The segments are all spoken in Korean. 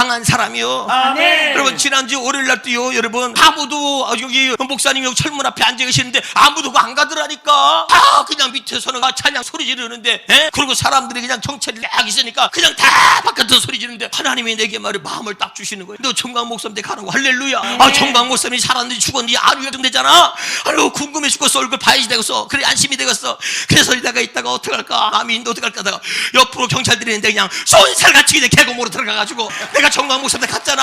강한 사람이요. 아멘. 여러분 지난주 월요일 날도요 여러분. 아무도 여기 목사님 여기 철문 앞에 앉아 계시는데 아무도 안 가더라니까. 다 그냥 밑에서는 찬양 소리 지르는데 예? 그리고 사람들이 그냥 경찰이 딱 있으니까 그냥 다 바깥에서 소리 지르는데 하나님이 내게 말을 마음을 딱 주시는 거예요. 너 정강 목사님한테 가는 거 할렐루야. 아 정강 목사님이 살았는지 죽었는지 아주 되잖아. 아유 궁금해 죽겠어. 얼굴 봐야지 되겠어. 그래 안심이 되겠어. 그래서 이다가 있다가 어떡할까? 마음이 인도 어떡할까 하다가 옆으로 경찰들이 있는데 그냥 쏜살같이 그냥 개고모로 들어가가지고. 내가 정강 목사님한테 갔잖아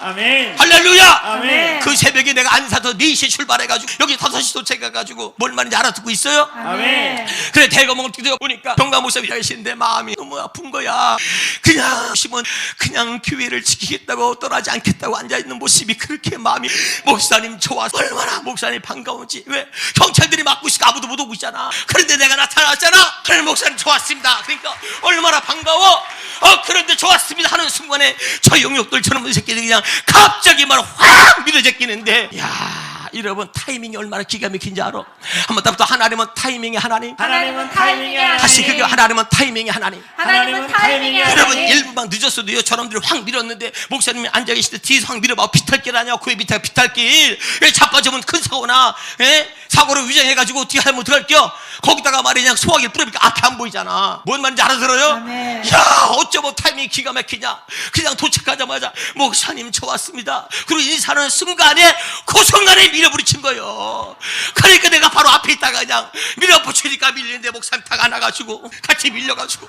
아멘. 할렐루야! 아멘. 그 새벽에 내가 안사서 4시에 출발해가지고 여기 5시 도착해가지고 뭘 말인지 알아듣고 있어요? 아멘. 그래 대검을 뛰어 보니까 병가 목사님이 하시는데 마음이 너무 아픈 거야. 그냥 심은 그냥 교회를 지키겠다고 떠나지 않겠다고 앉아있는 모습이 그렇게 마음이 목사님 좋아서 얼마나 목사님 반가운지. 왜? 경찰들이 막고 있으니까 아무도 못 오고 있잖아. 그런데 내가 나타났잖아. 그래 목사님 좋았습니다. 그러니까 얼마나 반가워. 어 그런데 좋았습니다 하는 순간에 저 영역들 저놈의 새끼들이 그냥 갑자기 말확 밀어제끼는데 야 여러분 타이밍이 얼마나 기가 막힌지 알아? 한번 더부터 하나님은 타이밍의 하나님. 하나님은 타이밍이 하나님. 다시 그게 하나님은 타이밍의 하나님. 하나님은 타이밍이 여러분 하나님. 일부만 늦었어도 요 저놈들이 확 밀었는데 목사님이 앉아 계실 때 뒤에서 확 밀어봐. 비탈길 아니야? 그의 비탈 비탈길. 예, 자빠지면 큰 사고나 예? 사고를 위장해가지고 어떻게 하면 어떡할게요 거기다가 말이야 그냥 소화기를 뿌려니까 앞에 안 보이잖아. 뭔 말인지 알아들어요? 아멘. 야 어쩌면 타이밍이 기가 막히냐? 그냥 도착하자마자 목사님 좋았습니다. 그리고 인사하는 순간에 그 순간에 밀어붙인 거예요. 그러니까 내가 바로 앞에 있다가 그냥 밀어붙이니까 밀리는데 목사님 딱 안아가지고 같이 밀려가지고.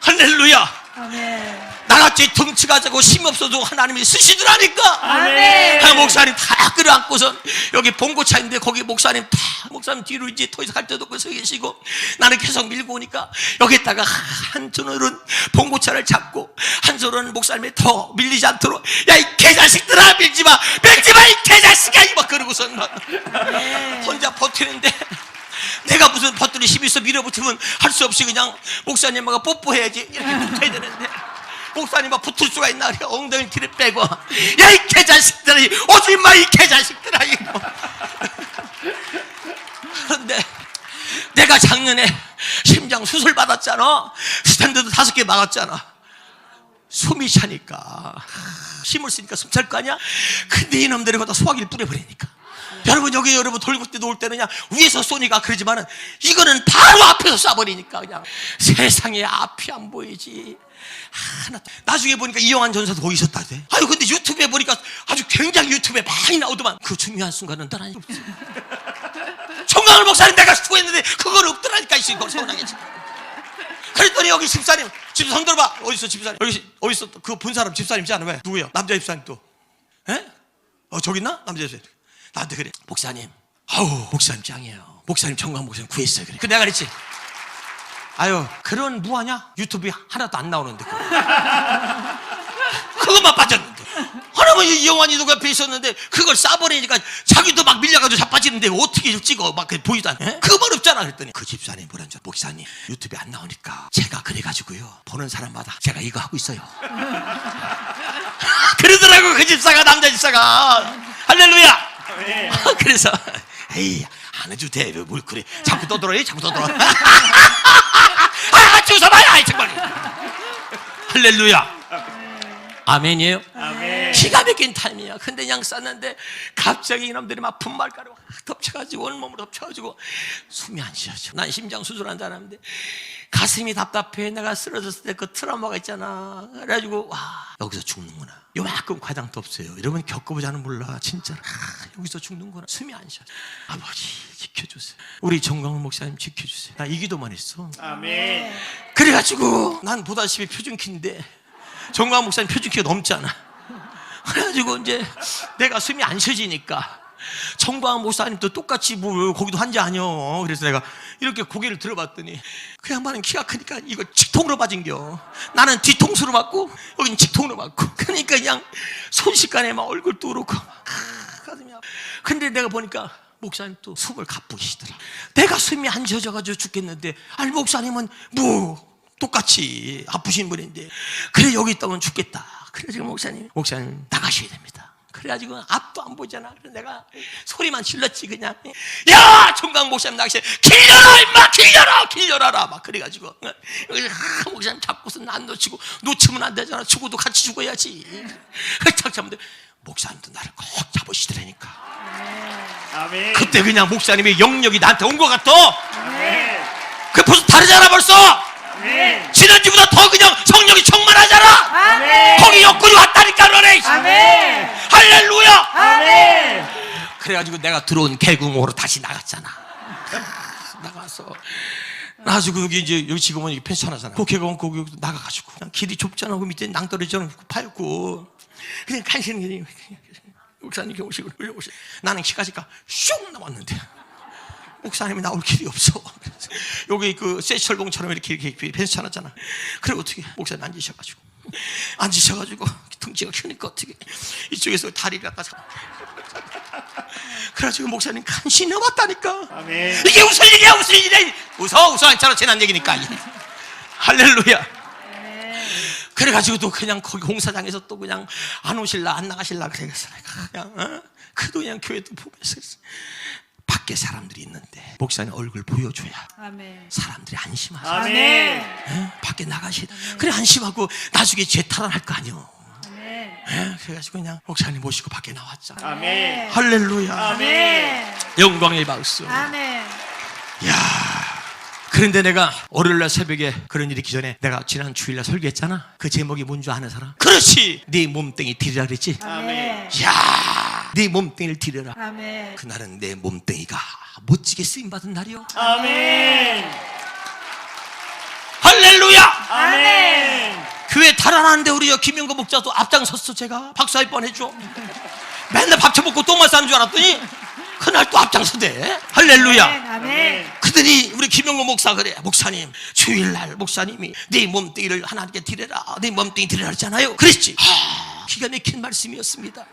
할렐루야. 아멘. 나같이 덩치가 작고 힘이 없어도 하나님이 쓰시더라니까. 아멘. 한 목사님 다 끌어안고선 여기 봉고차인데 거기 목사님 다 목사님 뒤로 이제 더 이상 갈 데도 없고 서 계시고 나는 계속 밀고 오니까 여기다가 한 손으로는 봉고차를 잡고 한 손으로는 목사님이 더 밀리지 않도록 야 이 개자식들아 밀지 마. 밀지 마 이 개자식아. 이막 그러고 선 막 혼자 버티는데 내가 무슨 버튼이 힘이 있어 밀어붙이면 할 수 없이 그냥 목사님하고 뽀뽀해야지 이렇게 붙어야 되는데 목사님하고 붙을 수가 있나 그래. 엉덩이 뒤를 빼고. 야 이 개자식들아 이 오지 마이 개자식들아 이거. 그런데 내가 작년에 심장 수술 받았잖아. 스탠드도 다섯 개 막았잖아. 숨이 차니까. 힘을 쓰니까 숨 찰 거 아니야? 근데 이놈들이 거다 소화기를 뿌려버리니까 여러분 여기 여러분 돌고 때 놓을 때는 그냥 위에서 쏘니까 그러지만은 이거는 바로 앞에서 쏴버리니까 그냥 세상에 앞이 안 보이지. 하나 나중에 보니까 이영환 전사도 거기 있었다 돼 아유 근데 유튜브에 보니까 아주 굉장히 유튜브에 많이 나오더만. 그 중요한 순간은 떠나니 없어. 청강을 목사님 내가 수고했는데 그건 없더라니까 이씨 이거 서운하겠지. 그랬더니 여기 집사님 집 손들어봐. 어디 있어 집사님? 여기 어디 있어? 그본 사람 집사님이지 않아? 왜? 누구야 남자 집사님 또. 에? 어 저기 있나? 남자 집사님 나한테 그래. 목사님. 아우 목사님 짱이에요. 목사님 청강 목사님 구했어요 그래. 그 내가 그랬지. 아유 그런 무하냐? 유튜브에 하나도 안 나오는데 그거. 그것만 빠졌는데. 하나만 이영환이 누가 옆에 있었는데 그걸 싸버리니까 자기도 막 밀려가지고 자빠지는데 어떻게 찍어? 막 보이도 않 에? 그거만 없잖아 그랬더니. 그 집사님 뭐란 줄 목사님 유튜브에 안 나오니까 제가 그래가지고요. 보는 사람마다 제가 이거 하고 있어요. 그러더라고 그 집사가 남자 집사가. 할렐루야 아멘. 그래서 에이 안 해도 돼 뭘 그래? 자꾸 떠들어 자꾸 떠들어. 아 주워봐요 정말. 할렐루야. 아멘이에요? 아멘. 기가 막힌 타임이야. 근데 그냥 쌌는데 갑자기 이놈들이 막 분말가루 확 덮쳐가지고 온 몸으로 덮쳐가지고 숨이 안 쉬어져. 난 심장 수술한 사람인데 가슴이 답답해. 내가 쓰러졌을 때 그 트라우마가 있잖아. 그래가지고 와 여기서 죽는구나. 요만큼 과장도 없어요. 여러분 겪어보지 않으면 몰라. 진짜로 아, 여기서 죽는구나. 숨이 안 쉬어져. 아버지 지켜주세요. 우리 정광훈 목사님 지켜주세요. 나 이 기도만 했어. 아멘. 그래가지고 난 보다시피 표준키인데 정광 목사님 표준키가 넘잖아. 그래가지고 이제 내가 숨이 안 쉬어지니까 정광 목사님도 똑같이 뭐 거기도 환자 아니여. 그래서 내가 이렇게 고개를 들어봤더니 그 양반은 키가 크니까 이거 직통으로 맞은겨. 나는 뒤통수로 맞고 여긴 직통으로 맞고. 그러니까 그냥 순식간에 막 얼굴도 그렇고 막 가슴이 아파. 근데 내가 보니까 목사님 또 숨을 가쁘시더라. 내가 숨이 안 쉬어져가지고 죽겠는데, 아니 목사님은 뭐 똑같이 아프신 분인데, 그래 여기 있다면 죽겠다. 그래 지금 목사님, 목사님 나가셔야 됩니다. 그래 그래가지고 앞도 안 보잖아. 그래서 내가 소리만 질렀지 그냥. 야 총각 목사님 낚시 길려라 임마 길려라 길려라라 막 그래가지고 어, 하, 목사님 잡고서 안 놓치고 놓치면 안 되잖아. 죽어도 같이 죽어야지. 탁 잡는데 목사님도 나를 꼭 잡으시더라니까. 아멘. 그때 그냥 목사님의 영역이 나한테 온 것 같아. 아멘. 그 벌써 다르잖아 벌써. 아멘. 지난주보다 더 그냥 성령이 충만하잖아. 아멘. 거기 여건이 왔다니까 너네. 아멘. 할렐루야. 아멘. 그래가지고 내가 들어온 개구멍으로 다시 나갔잖아. 나가서 나가지고 여기 이제 여기 지금은 여기 펜션 하잖아. 그 개구멍 거기 나가가지고 그냥 길이 좁잖아. 그 밑에 낭떠러지는 파였고 그냥 간신히 그냥 목사님이 오시고 오시 나는 시가지가 슉 나왔는데 목사님이 나올 길이 없어. 여기 그 세철봉처럼 이렇게 이렇게 펜션 하잖아. 그래 어떻게 목사님 앉으셔가지고 앉으셔가지고 등치가 크니까 어떻게 이쪽에서 다리를 갖다 잡. 그래가지고 목사님 간신히 넘었다니까. 아멘. 이게 웃을 일이야 웃을 일이야. 웃어 웃어 괜찮아 지난 얘기니까. 할렐루야. 그래가지고 또 그냥 거기 공사장에서 또 그냥 안 오실라 안 나가실라 그래서 내가 그냥 어? 그도 그냥 교회도 보면서 밖에 사람들이 있는데 목사님 얼굴 보여줘야 아멘. 사람들이 안심하죠. 아멘. 어? 밖에 나가시 그래 안심하고 나중에 죄 탈환할 거 아니요. 예, 그래가지고 그냥 목사님 모시고 밖에 나왔잖아. 아멘. 할렐루야. 아멘. 영광의 박수. 아멘. 야. 그런데 내가 월요일 날 새벽에 그런 일이 있기 전에 내가 지난 주일 날 설교했잖아. 그 제목이 뭔 줄 아는 사람? 그렇지. 네 몸뚱이 드리라 그랬지. 아멘. 야, 네 몸뚱이를 드려라. 아멘. 그날은 내 몸뚱이가 멋지게 쓰임 받은 날이요. 아멘. 할렐루야. 아멘. 교회 달아나는데 우리 여 김영거 목자도 앞장섰어 제가 박수할 뻔했죠. 맨날 밥 처먹고 똥만 싸는 줄 알았더니 그날 또 앞장서대. 할렐루야. 아멘. 그들이 우리 김영거 목사 그래 목사님 주일날 목사님이 네 몸뚱이를 하나님께 드려라 네 몸뚱이 드리라 했잖아요 그랬지 하, 기가 막힌 말씀이었습니다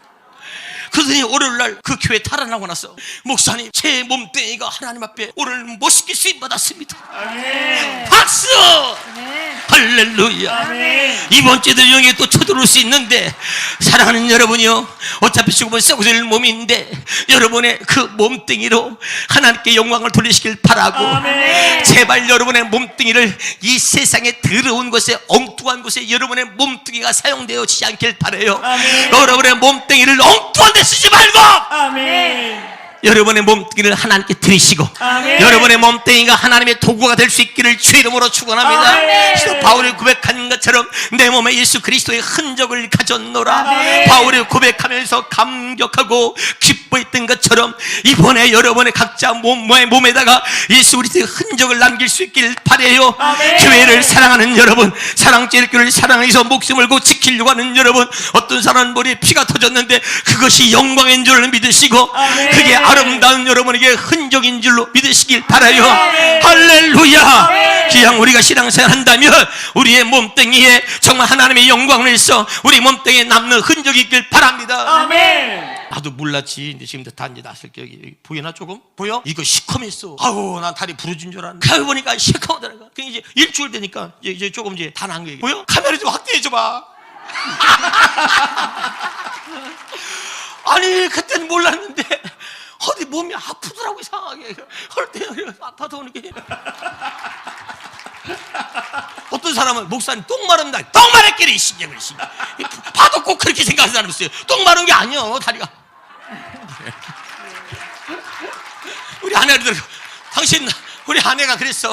그러더니 월요일날 그 교회 탈환하고 나서 목사님 제 몸뚱이가 하나님 앞에 오늘 멋있게 쓰임 받았습니다 아멘. 박수 아멘. 할렐루야 아멘. 이번 주도 영에 또 쳐들어올 수 있는데 사랑하는 여러분이요 어차피 죽으면 썩어질 몸인데 여러분의 그 몸뚱이로 하나님께 영광을 돌리시길 바라고 아멘. 제발 여러분의 몸뚱이를 이 세상에 더러운 곳에 엉뚱한 곳에 여러분의 몸뚱이가 사용되어지지 않길 바래요 아멘. 여러분의 몸뚱이를 엉뚱한 데 쓰지 말고 아멘. 여러분의 몸뚱이를 하나님께 드리시고 아멘. 여러분의 몸뚱이가 하나님의 도구가 될 수 있기를 주 이름으로 축원합니다. 그래서 바울이 고백한 것처럼 내 몸에 예수 그리스도의 흔적을 가졌노라. 아멘. 바울이 고백하면서 감격하고 기뻐했던 것처럼 이번에 여러분의 각자 몸의 몸에다가 예수 그리스도의 흔적을 남길 수 있길 바래요. 아멘. 교회를 사랑하는 여러분, 사랑제일교를 사랑해서 목숨을 고 지키려고 하는 여러분, 어떤 사람은 머리에 피가 터졌는데 그것이 영광인 줄을 믿으시고 아멘. 그게 아름다운 여러분에게 흔적인 줄로 믿으시길 바라요. 할렐루야. 기왕 우리가 신앙생활 한다면 우리의 몸뚱이에 정말 하나님의 영광을 있어 우리 몸뚱이에 남는 흔적이 있길 바랍니다. 아멘. 나도 몰랐지. 근데 지금 다 이제 났을 게 보이나 조금? 보여? 이거 시커맸어. 아우, 난 다리 부러진 줄 알았는데. 가고 보니까 시커하더라고. 그 이제 일주일 되니까 이제, 이제 조금 이제 다 난 거예요. 보여? 카메라 좀 확대해 줘 봐. 아니, 그때는 몰랐는데 어디 몸이 아프더라고 이상하게. 헐때 아파서 오는 게. 어떤 사람은 목사님 똥 마른 날, 똥 이신게 그러시. 봐도 꼭 그렇게 생각하는 사람 있어요. 똥 마른 게 아니요, 다리가. 우리 아내들, 당신, 우리 아내가 그랬어.